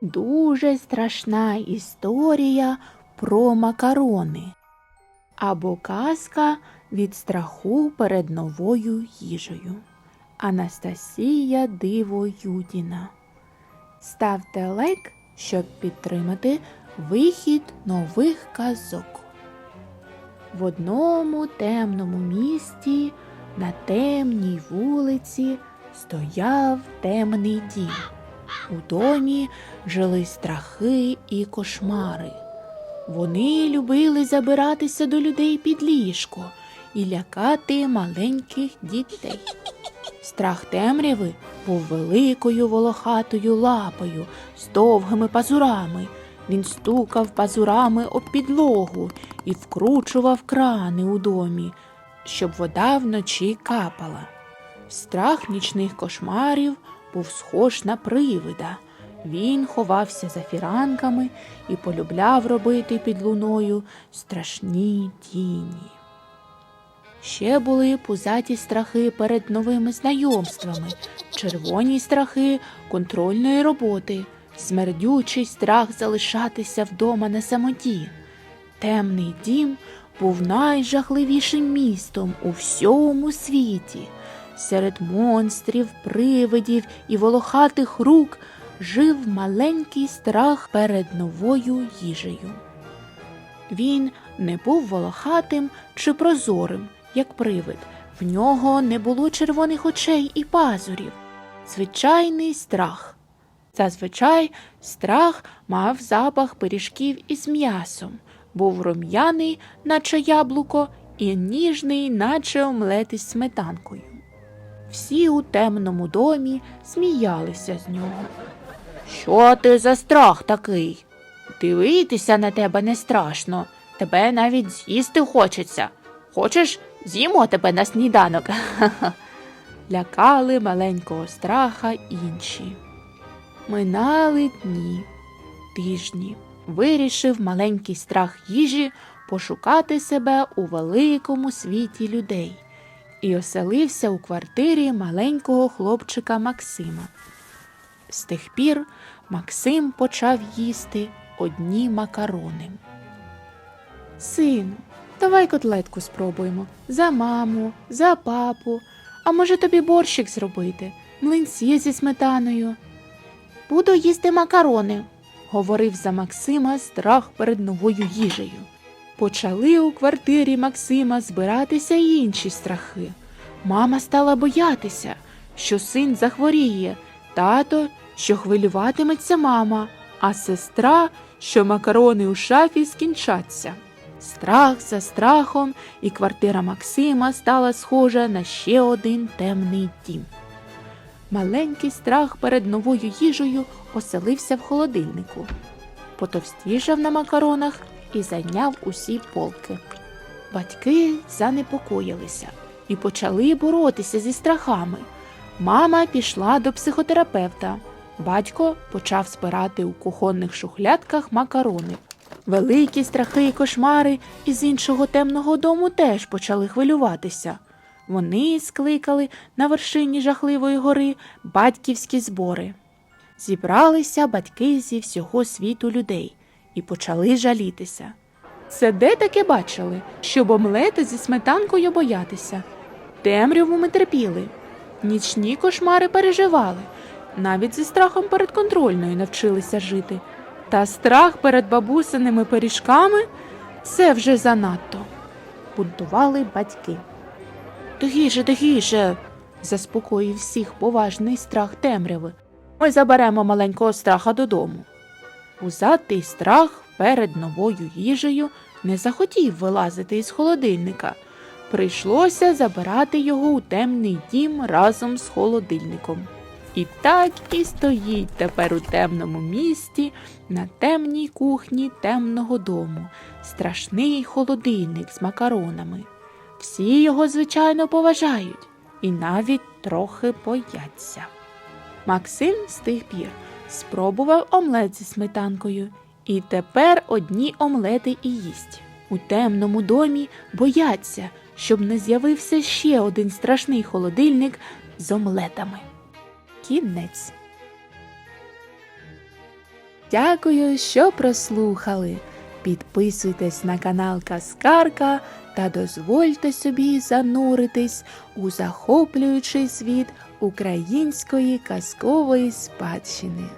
Дуже страшна історія про макарони або казка від страху перед новою їжею. Анастасія Диво Юдіна. Ставте лайк, щоб підтримати вихід нових казок. В одному темному місті на темній вулиці стояв темний дім. У домі жили страхи і кошмари. Вони любили забиратися до людей під ліжко і лякати маленьких дітей. Страх темряви був великою волохатою лапою з довгими пазурами. Він стукав пазурами об підлогу і вкручував крани у домі, щоб вода вночі капала. Страх нічних кошмарів був схож на привида. Він ховався за фіранками і полюбляв робити під луною страшні тіні. Ще були пузаті страхи перед новими знайомствами, червоні страхи контрольної роботи, смердючий страх залишатися вдома на самоті. Темний дім був найжахливішим містом у всьому світі. Серед монстрів, привидів і волохатих рук жив маленький страх перед новою їжею. Він не був волохатим чи прозорим, як привид. В нього не було червоних очей і пазурів. Звичайний страх. Зазвичай страх мав запах пиріжків із м'ясом, був рум'яний, наче яблуко, і ніжний, наче омлет із сметанкою. Всі у темному домі сміялися з нього. Що ти за страх такий? Дивитися на тебе не страшно. Тебе навіть з'їсти хочеться. Хочеш, з'їмо тебе на сніданок. Лякали маленького страха інші. Минали дні, тижні. Вирішив маленький страх їжі пошукати себе у великому світі людей і оселився у квартирі маленького хлопчика Максима. З тих пір Максим почав їсти одні макарони. Сину, давай котлетку спробуємо. За маму, за папу. А може тобі борщик зробити, млинці зі сметаною. Буду їсти макарони, говорив за Максима страх перед новою їжею. Почали у квартирі Максима збиратися й інші страхи. Мама стала боятися, що син захворіє, тато, що хвилюватиметься мама, а сестра, що макарони у шафі скінчаться. Страх за страхом, і квартира Максима стала схожа на ще один темний дім. Маленький страх перед новою їжею оселився в холодильнику, потовстішав на макаронах і зайняв усі полки. Батьки занепокоїлися і почали боротися зі страхами. Мама пішла до психотерапевта. Батько почав збирати у кухонних шухлядках макарони. Великі страхи і кошмари із іншого темного дому теж почали хвилюватися. Вони скликали на вершині жахливої гори батьківські збори. Зібралися батьки зі всього світу людей і почали жалітися. Це де таке бачили, щоб омлети зі сметанкою боятися? Темряву ми терпіли, нічні кошмари переживали, навіть зі страхом перед контрольною навчилися жити. Та страх перед бабусиними пиріжками це вже занадто. Бунтували батьки. Тихіше, тихіше, заспокоїв всіх поважний страх темряви. Ми заберемо маленького страха додому. Пузатий страх перед новою їжею не захотів вилазити із холодильника. Прийшлося забирати його у темний дім разом з холодильником. І так і стоїть тепер у темному місті на темній кухні темного дому страшний холодильник з макаронами. Всі його, звичайно, поважають і навіть трохи бояться. Максим з тих пір спробував омлет зі сметанкою, і тепер одні омлети і їсть. У темному домі бояться, щоб не з'явився ще один страшний холодильник з омлетами. Кінець. Дякую, що прослухали. Підписуйтесь на канал Каскарка та дозвольте собі зануритись у захоплюючий світ української казкової спадщини.